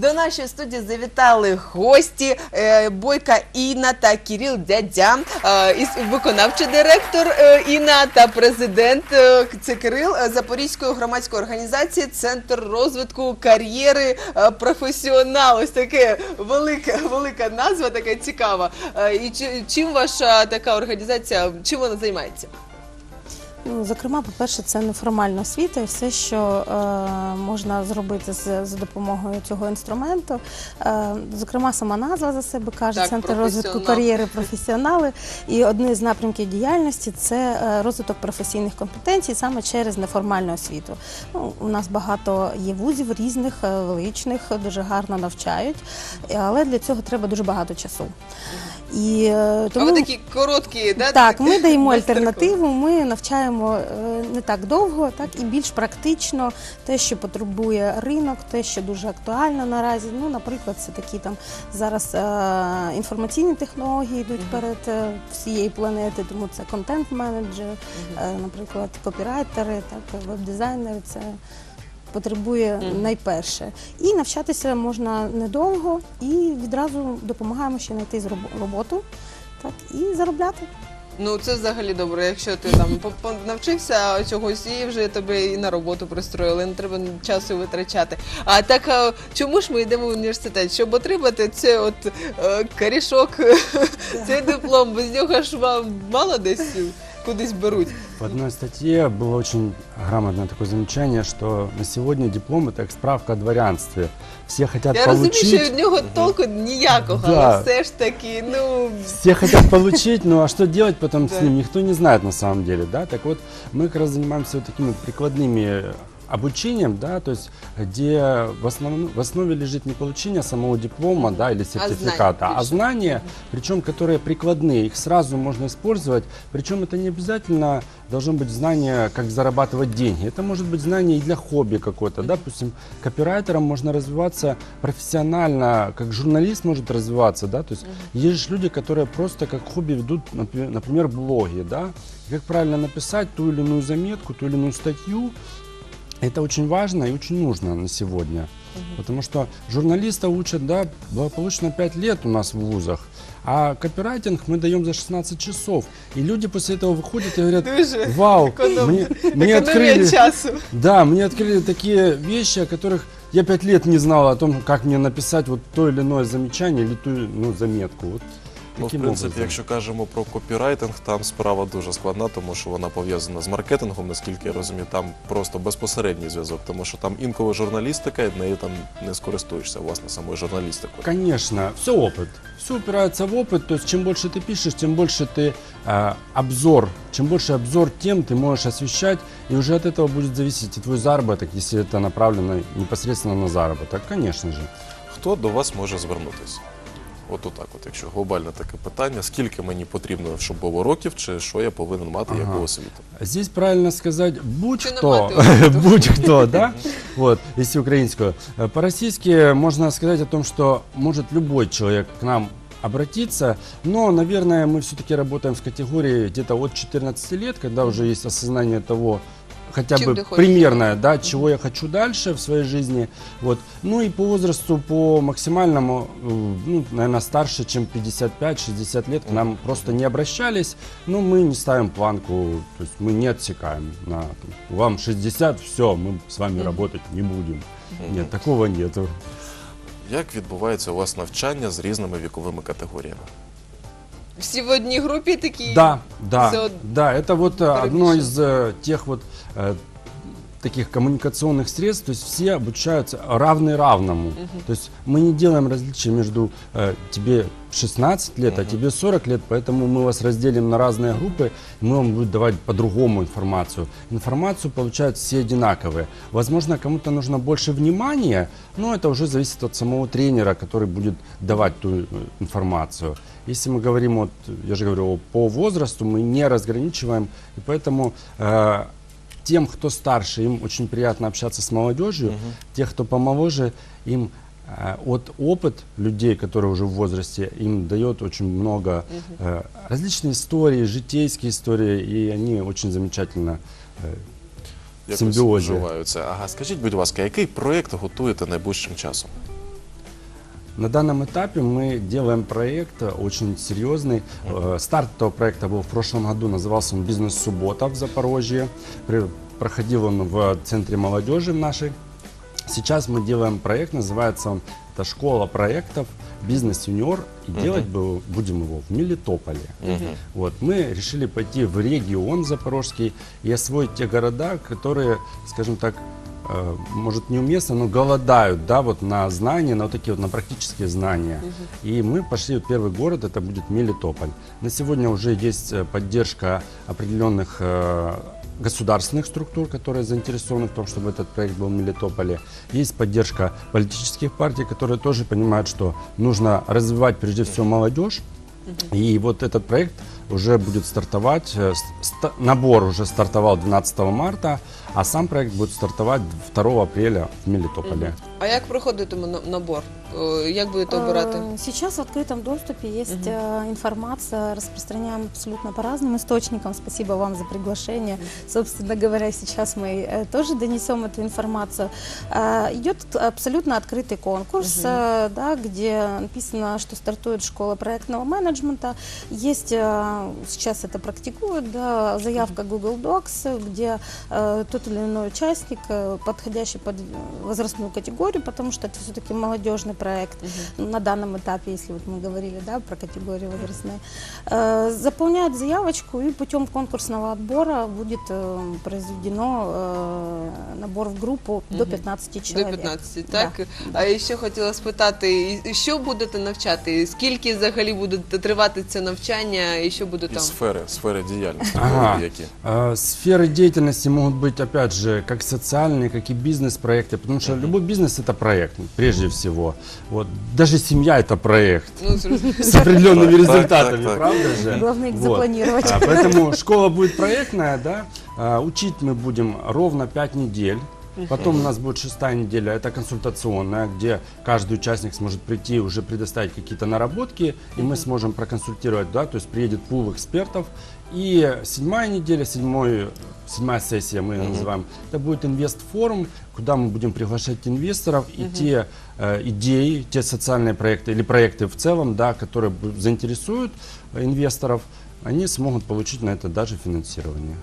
До нашої студії завітали гості е, Бойка Інна та Кіріл Дядя, із виконавчий директор Інна та президент це Кирил е, Запорізької громадської організації Центр розвитку кар'єри е, професіонал. Ось таке велика, велика назва, така цікава. Е, І чи- чим ваша така організація, чим вона займається? Ну, зокрема, по-перше, це неформальна освіта і все, що е, можна зробити з, за допомогою цього інструменту. Е, зокрема, сама назва за себе каже Так, Центр розвитку кар'єри професіонали. І одне з напрямків діяльності це е, розвиток професійних компетенцій саме через неформальну освіту. Ну, у нас багато є вузів різних, е, величних, дуже гарно навчають, але для цього треба дуже багато часу. І, е, А ви такі короткі, да? Так, ми даємо Майстер-клас. альтернативу. Ми навчаємо е, не так довго, так і більш практично те, що потребує ринок, те, що дуже актуально наразі. Ну, наприклад, це такі там зараз е, інформаційні технології йдуть перед е, всієї планети, тому це контент-менеджер, е, наприклад, копірайтери, так, веб-дизайнери. Це Потребує найперше. І навчатися можна недовго, і відразу допомагаємо ще знайти роботу так, і заробляти. Ну це взагалі добре. Якщо ти там навчився чогось і вже тебе і на роботу пристроїли, не треба часу витрачати. А так а чому ж ми йдемо в університет? Щоб отримати це от е, корішок, цей диплом, без нього ж вам мало десь кудись беруть. В одной статье было очень грамотное такое замечание, что на сегодня диплом это как справка о дворянстве. Все хотят Я розумію, получить. що від нього толку ніякого, Да. але все ж таки, ну Все хотят получить, ну а что делать потом Да. с ним, никто не знает на самом деле, да. Так вот, мы как раз занимаемся вот такими прикладными обучением, да, то есть где в, основном, в основе лежит не получение самого диплома, да, или сертификата, а причем. знания, причем которые прикладные, их сразу можно использовать, причем это не обязательно должно быть знание, как зарабатывать деньги, это может быть знание и для хобби какое-то, да, допустим, копирайтером можно развиваться профессионально, как журналист может развиваться, да, то есть есть же люди, которые просто как хобби ведут, например, блоги, да, как правильно написать ту или иную заметку, ту или иную статью, это очень важно и очень нужно на сегодня. Потому что журналиста учат, да, благополучно 5 лет у нас в вузах, а копирайтинг мы даем за 16 часов. И люди после этого выходят и говорят, Дуже вау, економ- мне, мне економія открыли, часу. да, мне открыли такие вещи, о которых я 5 лет не знал о том, как мне написать вот то или иное замечание или ту ну, заметку. Вот Ну, в таким принципі, образом. якщо кажемо про копірайтинг, там справа дуже складна, тому що вона пов'язана з маркетингом, наскільки я розумію, там просто безпосередній зв'язок, тому що там інколи журналістика, і нею там не скористуєшся, власне, самою журналістикою. Конечно, все опыт. Все упирается в опыт. То есть, чем больше ты пишешь, тем больше ты э, обзор, чем больше обзор тем ты можешь освещать, и уже от этого будет зависеть и твой заработок, если это направлено непосредственно на заработок, конечно же. Хто до вас може звернутися? От отак, от, якщо глобальне таке питання, скільки мені потрібно, щоб було років, чи що я повинен мати Ага. яку освіту? Здесь правильно сказать будь Чи кто, нема ти будь кто, да? Вот, если украинскую. Э, По-российски можно сказать о том, что может любой человек к нам обратиться, но, наверное, мы все-таки работаем с категорией где-то от 14 лет, когда уже есть осознание того, хотя Чем бы ты хочешь примерное, да, чего я хочу дальше в своей жизни. Вот. Ну и по возрасту, по максимальному, э, ну, наверное, старше, чем 55-60 лет, к нам просто не обращались. Но мы не ставим планку, то есть мы не отсекаем. На, там, вам 60, все, мы с вами работать не будем. Нет, такого нету. Як відбувається у вас навчання з різними віковими категоріями? Всі в одній групі такі. Да, да, Всё да, это вот э, одно дробишь. из э, тех вот э, таких коммуникационных средств, то есть все обучаются равный равному. То есть мы не делаем различия между э, тебе 16 лет, а тебе 40 лет, поэтому мы вас разделим на разные группы, и мы вам будем давать по-другому информацию. Информацию получают все одинаковые. Возможно, кому-то нужно больше внимания, но это уже зависит от самого тренера, который будет давать ту э, информацию. Если мы говорим, вот, я же говорю, по возрасту, мы не разграничиваем, и поэтому э, тем, кто старше, им очень приятно общаться с молодежью, тех, кто помоложе, им от опыт людей, которые уже в возрасте, им дает очень много э, различные истории, житейские истории, и они очень замечательно э, в Якось симбіозі. вживаються. Ага, скажіть, будь ласка, який проєкт готуєте найближчим часом? На данном этапе мы делаем проект э, очень серьезный. Э, Старт этого проекта был в прошлом году, назывался он «Бизнес-суббота» в Запорожье. При- Проходил он в Центре молодежи в нашей. Сейчас мы делаем проект, называется это «Школа проектов Бизнес-юниор». И делать бу- будем его в Мелитополе. Вот, мы решили пойти в регион Запорожский и освоить те города, которые, скажем так, э, может неуместно, но голодают, да, вот на знания, на вот такие вот на практические знания. И мы пошли в первый город, это будет Мелитополь. На сегодня уже есть э, поддержка определенных э, государственных структур, которые заинтересованы в том, чтобы этот проект был в Мелитополе. Есть поддержка политических партий, которые тоже понимают, что нужно развивать прежде всего молодежь. И вот этот проект уже будет стартовать, э, с- ста- набор уже стартовал 12 марта, а сам проект будет стартовать 2 апреля в Мелитополе. А як проходитиме на- набор? Е, Як будете обирати? Э, Сейчас в открытом доступе есть э, информация, распространяем абсолютно по разным источникам. Спасибо вам за приглашение. Собственно говоря, сейчас мы э, тоже донесем эту информацию. Э, Идет абсолютно открытый конкурс, э, да, где написано, что стартует школа проектного менеджмента. Есть э, сейчас это практикуют, да, заявка Google Docs, где э, тот или иной участник, э, подходящий под возрастную категорию, потому что это все-таки молодежный проект на данном этапе, если вот мы говорили да, про категории возрастные, э, заполняет заявочку и путем конкурсного отбора будет э, произведено э, набор в группу до 15 До человек. 15, Да. так? А я ще хотіла спитати, і- що будете навчати? Скільки взагалі буде тривати це навчання і що буде І там? сфери, сфери діяльності, Ага. які. Э, Сферы деятельности могут быть, опять же, как социальные, как и бизнес-проекты, потому что любой бизнес это проект, прежде всего. Вот. Даже семья это проект Ну, зрозуміло. с определенными Так, так, результатами, так, так. правда же? Главное их Вот. запланировать. А, поэтому школа будет проектная, да. А, Учить мы будем ровно 5 недель. Потом у нас будет шестая неделя, это консультационная, где каждый участник сможет прийти и уже предоставить какие-то наработки, и мы сможем проконсультировать, да, то есть приедет пул экспертов. И седьмая неделя, седьмой, седьмая сессия мы ее называем, это будет инвестфорум, куда мы будем приглашать инвесторов и те э, идеи, те социальные проекты или проекты в целом, да, которые заинтересуют э, инвесторов, они смогут получить на это даже финансирование.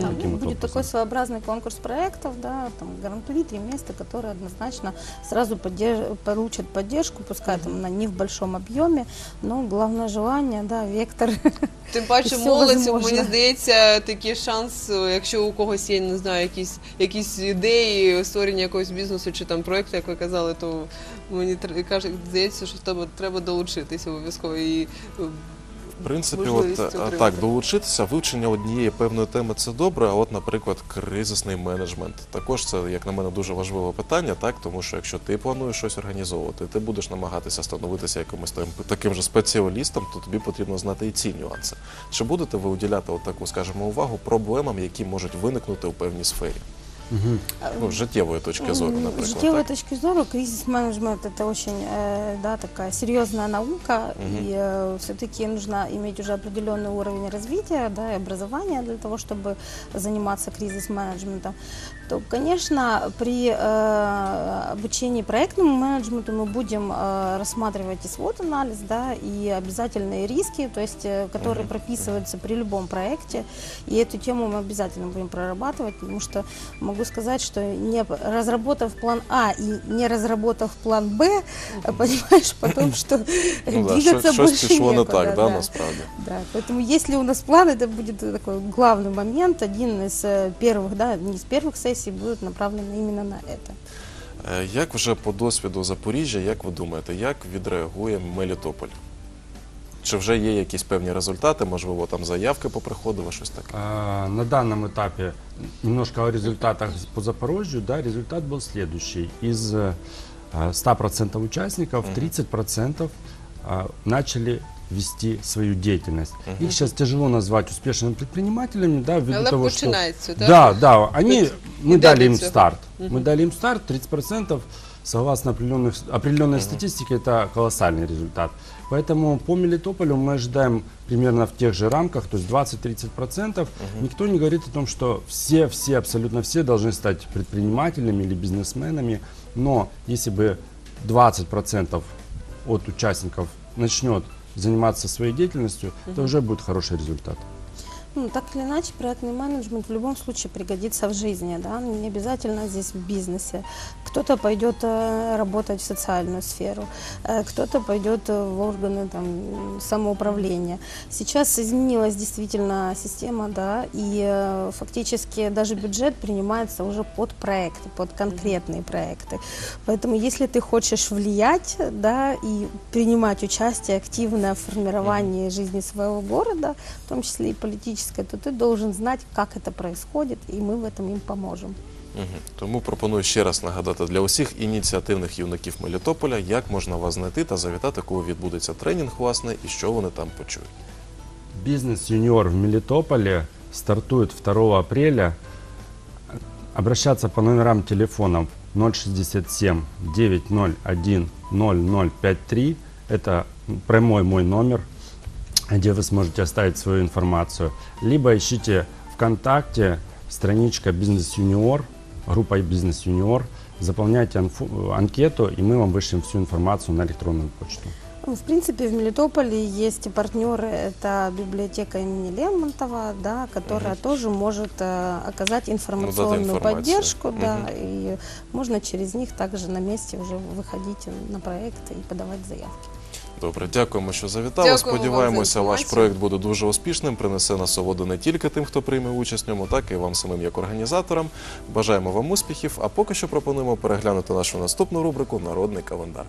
Там Таким вот будет образом. такой своеобразный конкурс проектов, да, там гарантует три места, которые однозначно сразу поддерж- получат поддержку, пускай там она не в большом объеме, но главное желание, да, вектор. Тим паче Все молодь, возможно. мені здається, такий шанс, е, якщо у когось є, не знаю, якісь, якісь ідеї створення якогось бізнесу чи там проєкту, як ви казали, то мені тр- каже, здається, що треба, треба долучитися обов'язково і е, в принципі, от, отримати. так, долучитися, вивчення однієї певної теми це добре, а от, наприклад, кризисний менеджмент. Також це, як на мене, дуже важливе питання, так, тому що якщо ти плануєш щось організовувати, ти будеш намагатися становитися якимось там, таким же спеціалістом, то тобі потрібно знати і ці нюанси. Чи будете ви уділяти от таку, скажімо, увагу проблемам, які можуть виникнути у певній сфері? Ну, з життєвої точки зору, М, С наприклад. житейской так? точки зрения кризис-менеджмент это очень э, да, такая серьезная наука, и все-таки нужно иметь уже определенный уровень развития да, и образования для того, чтобы заниматься кризис-менеджментом. То, конечно, при э, обучении проектному менеджменту мы будем э, рассматривать и свод-анализ, да, и обязательные риски, то есть, э, которые прописываются при любом проекте, и эту тему мы обязательно будем прорабатывать, потому что могу сказать, что не разработав план А и не разработав план Б, понимаешь, потом, что Ну, да, двигаться щось, щось больше пішло не некуда, так, да, насправді. да, поэтому если у нас план, это будет такой главный момент, один из э, первых, да, не из первых сессий будет направлен именно на это. Е, Як вже по досвіду Запоріжжя, як ви думаєте, як відреагує Мелітополь? Чи вже є якісь певні результати, можливо, там заявки поприходили, щось таке? А, На данном этапе немножко о результатах по Запорожью. Да, результат был следующий. Из э, 100% участников 30% а, начали вести свою деятельность. Их сейчас тяжело назвать успешными предпринимателями, да, ввиду Але того, что... починається, так? Да, да, они, Вот мы куда дали им биться? старт. Мы дали им старт, 30%, согласно определенных, определенной статистике, это колоссальный результат. Поэтому по Мелитополю мы ожидаем примерно в тех же рамках, то есть 20-30%. Никто не говорит о том, что все, все, абсолютно все должны стать предпринимателями или бизнесменами, но если бы 20% от участников начнет заниматься своей деятельностью, то уже будет хороший результат. Ну, так или иначе, проектный менеджмент в любом случае пригодится в жизни, да, не обязательно здесь в бизнесе. Кто-то пойдет э, работать в социальную сферу, э, кто-то пойдет э, в органы там, самоуправления. Сейчас изменилась действительно система, да, и фактически даже бюджет принимается уже под проекты, под конкретные проекты. Поэтому если ты хочешь влиять, да, и принимать участие активно в формировании жизни своего города, в том числе и политической, то ты должен знать, как это происходит, и мы в этом им поможем. Мгм. Тому пропоную ще раз нагадати для усіх ініціативних юнаків Мелітополя, як можна вас знайти та завітати, коли відбудеться тренінг, власне, і що вони там почують. Бизнес-юниор в Мелитополе стартует 2 апреля. Обращаться по номерам телефонов 067 901 0053. Это прямой мой номер, Где вы сможете оставить свою информацию. Либо ищите ВКонтакте страничка «Бизнес-юниор», группа «Бизнес-юниор». Заполняйте анфу- анкету, и мы вам вышлем всю информацию на электронную почту. Ну, В принципе, в Мелитополе есть и партнеры, это библиотека имени Лермонтова, да, которая тоже может э, оказать информационную информацию. поддержку, да, Мгм. и можно через них также на месте уже выходить на проекты и подавать заявки. Добре, дякуємо, що завітали. Дякуємо Сподіваємося, ваш проект буде дуже успішним, принесе насолоду не тільки тим, хто прийме участь в ньому, так і вам самим як організаторам. Бажаємо вам успіхів. А поки що пропонуємо переглянути нашу наступну рубрику Народний календар.